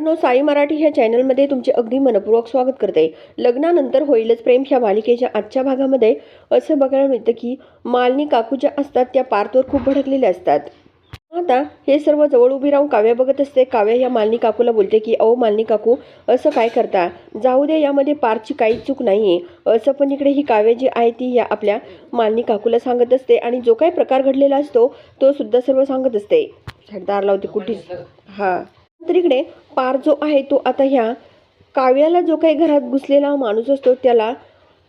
No Sai Marathi ह्या चॅनलमध्ये तुमचे अगदी मनपूर्वक स्वागत करते. लग्नानंतर होईलच प्रेम ह्या मालिकेच्या आजच्या भागामध्ये. असं बघायला मिळतं की मालिनी काकू ज्या असतात त्या पार्थवर खूप भडकलेल्या असतात. आता हे सर्व जवळ उभी राहून काव्या बघत असते. काव्या या मालिनी काकूला बोलते की अहो मालनी काकू असं काय करता? जाऊ दे यामध्ये पारची काहीच चूक नाही आहे असं पण इकडे ही काव्य जी आहे ती या आपल्या मालनी काकूला सांगत असते आणि जो काही प्रकार घडलेला असतो तो सुद्धा सर्व सांगत असते. दार लावते कुठेच. हां. तर इकडे पार जो आहे तो आता ह्या काव्याला जो काही घरात घुसलेला माणूस असतो त्याला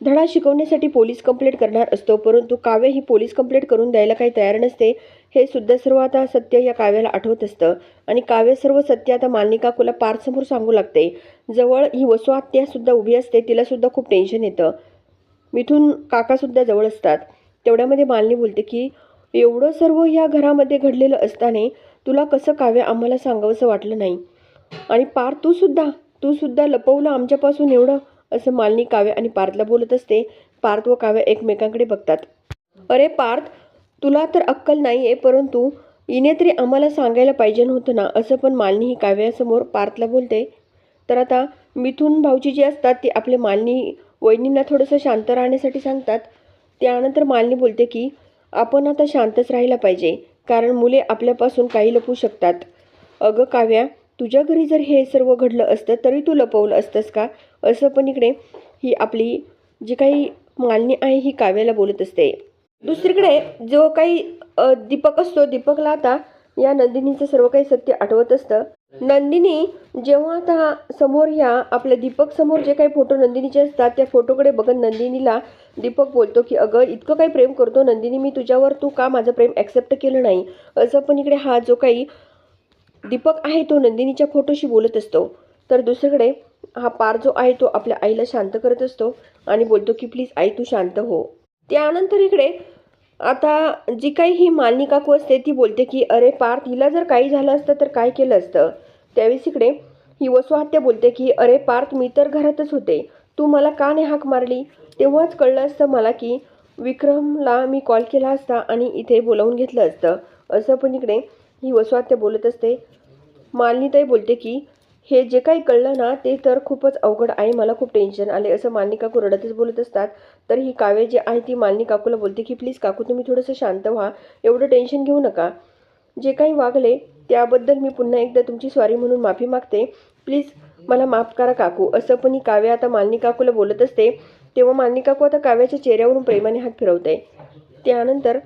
धडा शिकवण्यासाठी पोलीस कंप्लेंट करणार असतो. परंतु काव्य ही पोलीस कंप्लेंट करून द्यायला काही तयार नसते. हे सुद्धा सर्व आता सत्य या काव्याला आठवत असतं. आणि काव्य सर्व सत्य आता मालिनी काकूला पारसमोर सांगू लागते. जवळ ही वसू त्यासुद्धा उभी असते तिलासुद्धा खूप टेन्शन येतं. मिथून काकासुद्धा जवळ असतात. तेवढ्यामध्ये मालिनी बोलते की एवढं सर्व ह्या घरामध्ये घडलेलं असताना तुला कसं काव्य आम्हाला सांगावंसं वाटलं नाही. आणि पार तू सुद्धा तू सुद्धा लपवलं आमच्यापासून एवढं असं मालिनी काव्य आणि पार्थला बोलत असते. पार्थ व काव्य एकमेकांकडे बघतात. अरे पार्थ तुला तर अक्कल नाही आहे परंतु इने तरी आम्हाला सांगायला पाहिजे नव्हतं ना असं पण मालिनी ही काव्यासमोर पार्थला बोलते. तर आता मिथून भाऊजी जी असतात ती आपले मालिनी वहिनींना थोडंसं शांत राहण्यासाठी सांगतात. त्यानंतर मालिनी बोलते की आपण आता शांतच राहायला पाहिजे. कारण मुले आपल्यापासून काही लपवू शकतात. अगं काव्या तुझ्या घरी जर हे सर्व घडलं असतं तरी तू लपवलं असतंस का? असं पण इकडे ही आपली जी काही मालनी आहे ही काव्याला बोलत असते. दुसरीकडे जो काही दीपक असतो दीपकला आता या नंदिनीचं सर्व काही सत्य आठवत असतं. नंदिनी जेव्हा आता समोर ह्या आपल्या दीपक समोर जे काही फोटो नंदिनीचे असतात त्या फोटोकडे बघत नंदिनीला दीपक बोलतो की अगं इतकं काही प्रेम करतो नंदिनी मी तुझ्यावर तू का माझं प्रेम ॲक्सेप्ट केलं नाही? असं पण इकडे हा जो काही दीपक आहे तो नंदिनीच्या फोटोशी बोलत असतो. तर दुसरीकडे हा पार जो आहे तो आपल्या आईला शांत करत असतो आणि बोलतो की प्लीज आई तू शांत हो. त्यानंतर इकडे आता जी काही ही मालिनी काकू असते ती बोलते की अरे पार तिला जर काही झालं असतं तर काय केलं असतं? त्यावेळेस इकडे ही वसुहत्या बोलते की अरे पार्थ मी तर घरातच होते. तू मला का नाही हाक मारली? तेव्हाच कळलं असतं मला की विक्रमला मी कॉल केला असता आणि इथे बोलावून घेतलं असतं. असं पण इकडे ही वसुहत्या बोलत असते. मालिनीताई बोलते की हे जे काही कळलं ना ते तर खूपच अवघड आहे. मला खूप टेन्शन आले असं मालनी काकू रडतच बोलत असतात. तर ही काव्य जी आहे ती मालनी काकूला बोलते की प्लीज काकू तुम्ही थोडंसं शांत व्हा. एवढं टेन्शन घेऊ नका. जे काही वागले त्याबद्दल मी पुन्हा एकदा तुमची स्वारी म्हणून माफी मागते. प्लीज मला माफ करा काकू. असं पण ही काव्य आता मालनी काकूला बोलत असते. तेव्हा मालनी काकू आता काव्याच्या चेहऱ्यावरून प्रेमाने हात फिरवते. त्यानंतर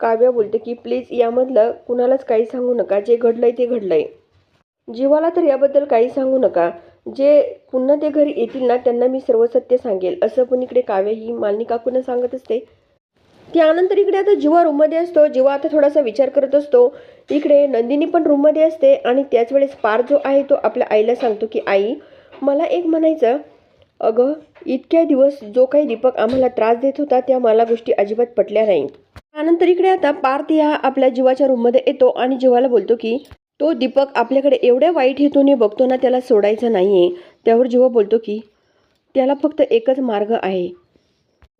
काव्या बोलते की प्लीज यामधलं कुणालाच काही सांगू नका. जे घडलंय ते घडलंय. जीवाला तर याबद्दल काही सांगू नका. जे पुन्हा ते घरी येतील ना त्यांना मी सर्व सत्य सांगेल. असं पण इकडे काव्य ही मालिनी काकूंना सांगत असते. त्यानंतर इकडे आता जीवा रूममध्ये असतो. जीवा आता थोडासा विचार करत असतो. इकडे नंदिनी पण रूममध्ये असते आणि त्याच वेळेस पार जो आहे तो आपल्या आईला सांगतो की आई मला एक म्हणायचं. अगं इतक्या दिवस जो काही दीपक आम्हाला त्रास देत होता त्या मला गोष्टी अजिबात पटल्या नाही त्यानंतर इकडे आता पार्थ या आपल्या जीवाच्या रूममध्ये येतो आणि जीवाला बोलतो की तो दीपक आपल्याकडे एवढ्या वाईट हेतूने बघतो ना त्याला सोडायचं नाही आहे त्यावर जेव्हा बोलतो की त्याला फक्त एकच मार्ग आहे.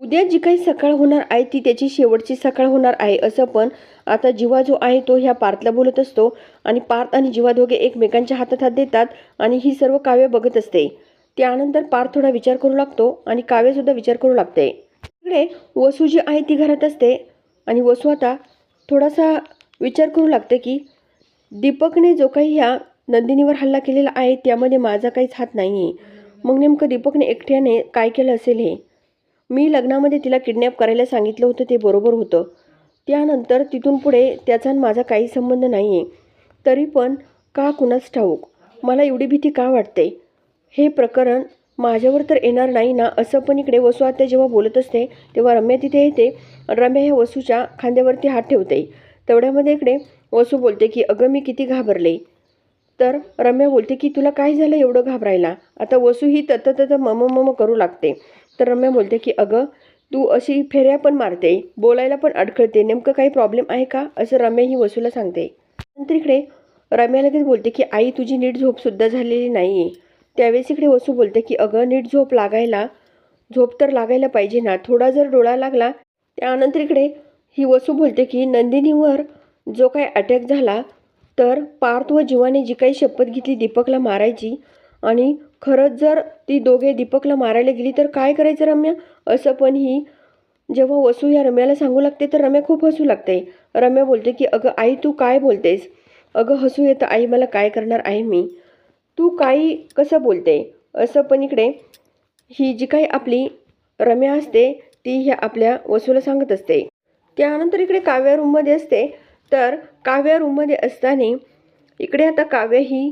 उद्या जी काही सकाळ होणार आहे ती त्याची शेवटची सकाळ होणार आहे असं पण आता जीवा जो आहे तो ह्या पार्थला बोलत असतो आणि पार्थ आणि जीवा दोघे एकमेकांच्या हातात हात देतात आणि ही सर्व काव्य बघत असते. त्यानंतर पार्थ थोडा विचार करू लागतो आणि काव्यसुद्धा विचार करू लागते. इकडे वसू जी आहे ती घरात असते आणि वसू आता थोडासा विचार करू लागते की दीपकने जो काही ह्या नंदिनीवर हल्ला केलेला आहे त्यामध्ये माझा काहीच हात नाही आहे मग नेमकं दीपकने एकट्याने काय केलं असेल हे? मी लग्नामध्ये तिला किडनॅप करायला सांगितलं होतं ते बरोबर होतं. त्यानंतर तिथून पुढे त्याचा आणि माझा काही संबंध नाही आहे तरी पण का कुणाच ठाऊक? मला एवढी भीती का वाटते? हे प्रकरण माझ्यावर तर येणार नाही ना असं पण इकडे वसू आत्या जेव्हा बोलत असते तेव्हा रम्या तिथे येते रम्या ह्या वसूच्या खांद्यावरती हात ठेवते. तेवढ्यामध्ये इकडे वसू बोलते की अगं मी किती घाबरले. तर रम्या बोलते की तुला काय झालं एवढं घाबरायला? आता वसू ही तत तत मम मम करू लागते. तर रम्या बोलते की अगं तू अशी फेऱ्या पण मारते बोलायला पण अडखळते नेमकं काही प्रॉब्लेम आहे का? असं रम्या ही वसूला सांगते. नंतर इकडे रम्या लगेच बोलते की आई तुझी नीट झोपसुद्धा झालेली नाही आहे त्यावेळेस इकडे वसू बोलते की अगं नीट झोप लागायला झोप तर लागायला पाहिजे ना थोडा जर डोळा लागला त्यानंतर इकडे ही वसू बोलते की नंदिनीवर जो काय अटॅक झाला तर पार्थ व जीवाने जी काही शपथ घेतली दीपकला मारायची आणि खरंच जर ती दोघे दीपकला मारायला गेली तर काय करायचं रम्या? असं पण ही जेव्हा वसू या रम्याला सांगू लागते तर रम्या खूप हसू लागते. रम्या बोलते की अगं आई तू काय बोलतेस? अगं हसू येतं आई मला काय करणार आहे मी? तू काही कसं बोलते? असं पण इकडे ही जी काही आपली रम्या असते ती ह्या आपल्या वसूला सांगत असते. त्यानंतर इकडे काव्या रूममध्ये असते. तर काव्या रूममध्ये असताना इकडे आता काव्य ही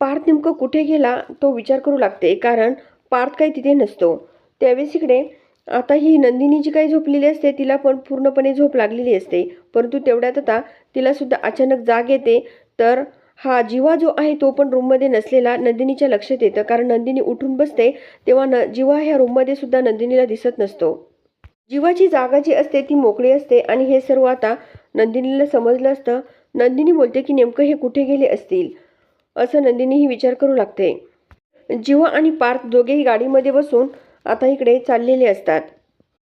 पार्थ नेमकं कुठे गेला तो विचार करू लागते कारण पार्थ काही तिथे नसतो. त्यावेळेस इकडे आता ही नंदिनी जी काही झोपलेली असते तिला पण पूर्णपणे झोप लागलेली असते. परंतु तेवढ्यात आता तिलासुद्धा अचानक जाग येते. तर हा जीवा जो आहे तो पण रूममध्ये नसलेला नंदिनीच्या लक्षात येतं कारण नंदिनी उठून बसते तेव्हा न जीवा ह्या रूममध्ये सुद्धा नंदिनीला दिसत नसतो. जीवाची जागा जी असते ती मोकळी असते आणि हे सर्व आता नंदिनीला समजलं असतं. नंदिनी बोलते की नेमकं हे कुठे गेले असतील? असं नंदिनीही विचार करू लागते. जीवा आणि पार्थ दोघेही गाडीमध्ये बसून आता इकडे चाललेले असतात.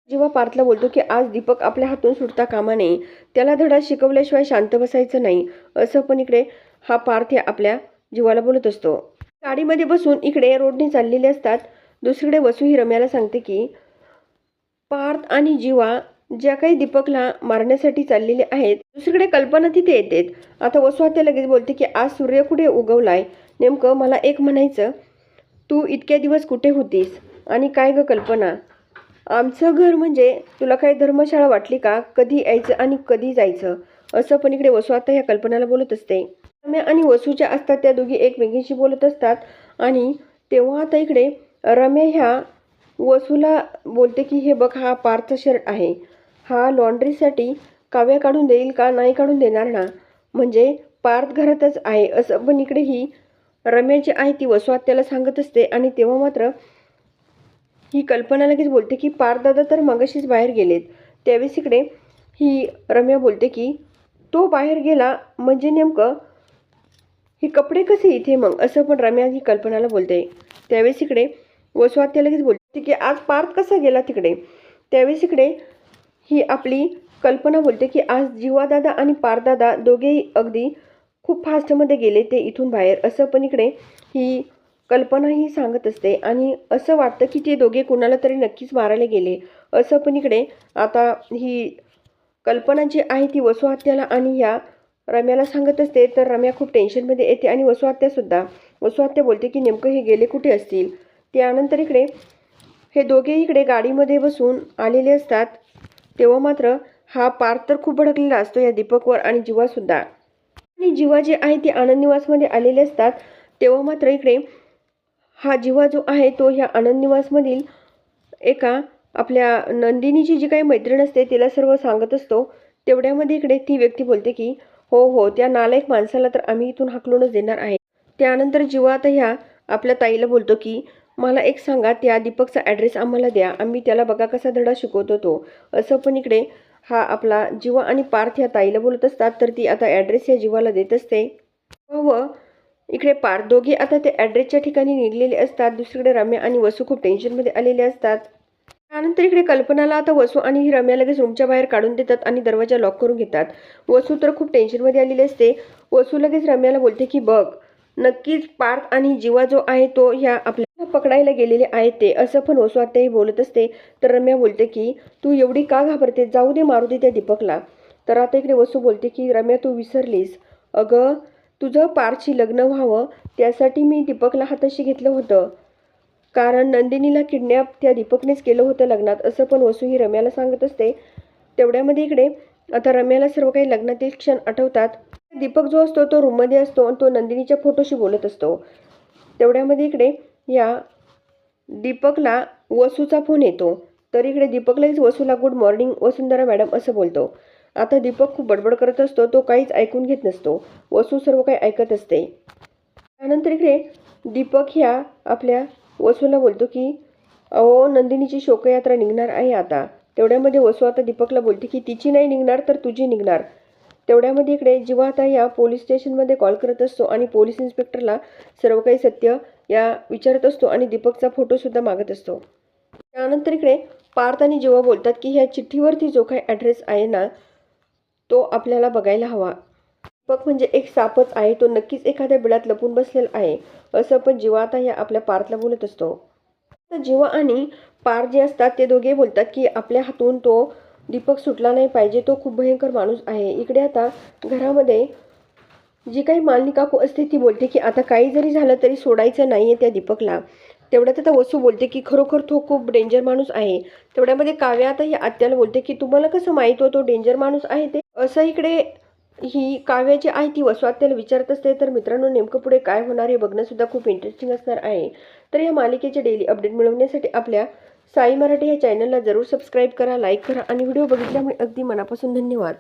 जेव्हा पार्थला बोलतो की आज दीपक आपल्या हातून सुटता कामा नये. त्याला धडा शिकवल्याशिवाय शांत बसायचं नाही. असं पण इकडे हा पार्थ आपल्या जीवाला बोलत असतो. गाडीमध्ये बसून इकडे रोडने चाललेले असतात. दुसरीकडे वसू ही रम्याला सांगते की पार्थ आणि जीवा ज्या काही दीपकला मारण्यासाठी चाललेले आहेत दुसरीकडे कल्पना तिथे येते आता वसू लगेच बोलते की आज सूर्य कुठे उगवलाय? नेमकं मला एक म्हणायचं तू इतक्या दिवस कुठे होतीस? आणि काय ग कल्पना? आमचं घर म्हणजे तुला काही धर्मशाळा वाटली का? कधी यायचं आणि कधी जायचं? असं पण इकडे वसू आता ह्या कल्पनाला बोलत असते. रम्या आणि वसूच्या असतात त्या दोघी एकमेकींशी बोलत असतात. आणि तेव्हा आता इकडे रम्या ह्या वसूला बोलते की हे बघ हा पार्थ शर्ट आहे. हा लॉन्ड्रीसाठी काव्या काढून देईल का? नाही काढून देणार ना? म्हणजे पार्थ घरातच आहे असं. पण इकडे ही रम्याची आहे ती वसुआत त्याला सांगत असते आणि तेव्हा मात्र ही कल्पना लगेच बोलते की पार्थदादा तर मगाशीच बाहेर गेलेत. त्यावेळेस इकडे ही रम्या बोलते की तो बाहेर गेला म्हणजे नेमकं हे कपडे कसे इथे मग? असं पण रम्या ही कल्पनाला बोलते. त्यावेळेस इकडे वसवात्या लगेच बोलते ठीक आहे आज पार्थ कसा गेला तिकडे? त्यावेळेस इकडे ही आपली कल्पना बोलते की आज जीवादादा आणि पारदादा दोघेही अगदी खूप फास्टमध्ये गेले ते इथून बाहेर. असं पण इकडे ही कल्पना ही सांगत असते आणि असं वाटतं की ते दोघे कुणाला तरी नक्कीच मारायला गेले. असं पण इकडे आता ही कल्पना जी आहे ती वसुहत्याला आणि ह्या रम्याला सांगत असते. तर रम्या खूप टेन्शनमध्ये येते आणि वसुहत्यासुद्धा वसुहत्या बोलते की नेमकं हे गेले कुठे असतील? त्यानंतर इकडे हे दोघे इकडे गाडीमध्ये बसून आलेले असतात. तेव्हा मात्र हा पार्थ तर खूप भडकलेला असतो या दीपकवर आणि जीवासुद्धा. आणि जीवा जे आहे ते आनंद निवासमध्ये आलेले असतात. तेव्हा मात्र इकडे हा जीवा जो आहे तो ह्या आनंद निवासमधील एका आपल्या नंदिनीची जी काही मैत्रीण असते तिला सर्व सांगत असतो. तेवढ्यामध्ये इकडे ती व्यक्ती बोलते की हो हो त्या नालायक माणसाला तर आम्ही इथून हाकलूनच देणार आहे. त्यानंतर जीवा आता ह्या आपल्या ताईला बोलतो की मला एक सांगा त्या दीपकचा ॲड्रेस आम्हाला द्या. आम्ही त्याला बघा कसा धडा शिकवत होतो असं पण इकडे हा आपला जीवा आणि पार्थ ह्या ताईला बोलत असतात तर ती आता ॲड्रेस या जीवाला देत असते. व इकडे पार्थ दोघे आता ते ॲड्रेसच्या ठिकाणी निघलेले असतात. दुसरीकडे रम्या आणि वसू खूप टेन्शनमध्ये आलेले असतात. त्यानंतर इकडे कल्पनाला आता वसू आणि ही रम्या लगेच रूमच्या बाहेर काढून देतात आणि दरवाजा लॉक करून घेतात. वसू तर खूप टेन्शनमध्ये आलेली असते. वसू लगेच रम्याला बोलते की बघ नक्कीच पार्थ आणि जीवा जो आहे तो ह्या आपल्या पकडायला गेलेले आहेत ते. असं पण वसू बोलत असते. तर रम्या बोलते की तू एवढी का घाबरते जाऊ दे मारू दे त्या दीपकला. तर आता इकडे वसू बोलते की रम्या तू विसरलीस. अगं तुझं पारची लग्न व्हावं त्यासाठी मी दीपकला हाताशी घेतलं होतं. कारण नंदिनीला किडनॅप त्या दीपकनेच केलं होतं लग्नात. असं पण वसू ही रम्याला सांगत असते. तेवढ्यामध्ये इकडे आता रम्याला सर्व काही लग्नातील क्षण आठवतात. दीपक जो असतो तो रूममध्ये असतो आणि तो नंदिनीच्या फोटोशी बोलत असतो. तेवढ्यामध्ये इकडे या दीपकला वसूचा फोन येतो. तर इकडे दीपकलाच वसूला गुड मॉर्निंग वसुंधरा मॅडम असं बोलतो. आता दीपक खूप बडबड करत असतो तो काहीच ऐकून घेत नसतो. वसू सर्व काही ऐकत असते. त्यानंतर इकडे दीपक ह्या आपल्या वसूला बोलतो की अहो नंदिनीची शोकयात्रा निघणार आहे आता. तेवढ्यामध्ये वसू आता दीपकला बोलते की तिची नाही निघणार तर तुझी निघणार. तेवढ्यामध्ये इकडे जीवा आता या पोलीस स्टेशनमध्ये कॉल करत असतो आणि पोलीस इन्स्पेक्टरला सर्व काही सत्य या विचारत असतो आणि दीपकचा फोटोसुद्धा मागत असतो. त्यानंतर इकडे पार्थ आणि जेव्हा बोलतात की ह्या चिठ्ठीवरती जो काही ॲड्रेस आहे ना तो आपल्याला बघायला हवा. दीपक म्हणजे एक सापच आहे तो नक्कीच एखाद्या बिळात लपून बसलेला आहे असं पण जेव्हा आता ह्या आपल्या पार्थला बोलत असतो. तर आणि पार जे असतात ते दोघे बोलतात की आपल्या हातून तो दीपक सुटला नाही पाहिजे तो खूप भयंकर माणूस आहे. इकडे आता घरामध्ये जी काही मालनी काकू असते ती बोलते की आता काही जरी झालं तरी सोडायचं नाही आहे त्या दीपकला. तेवढ्यात आता वसू बोलते की खरोखर तो खूप डेंजर माणूस आहे. तेवढ्यामध्ये काव्या आता ही आत्याला बोलते की तुम्हाला कसं माहीत होतो डेंजर माणूस आहे ते? असं इकडे ही काव्याची आहे ती वसू आत्याला विचारत असते तर मित्रांनो नेमकं पुढे काय होणार हे बघणंसुद्धा खूप इंटरेस्टिंग असणार आहे. तर या मालिकेचे डेली अपडेट मिळवण्यासाठी आपल्या साई मराठी या चॅनलला जरूर सबस्क्राईब करा लाईक करा आणि व्हिडिओ बघितल्यामुळे अगदी मनापासून धन्यवाद.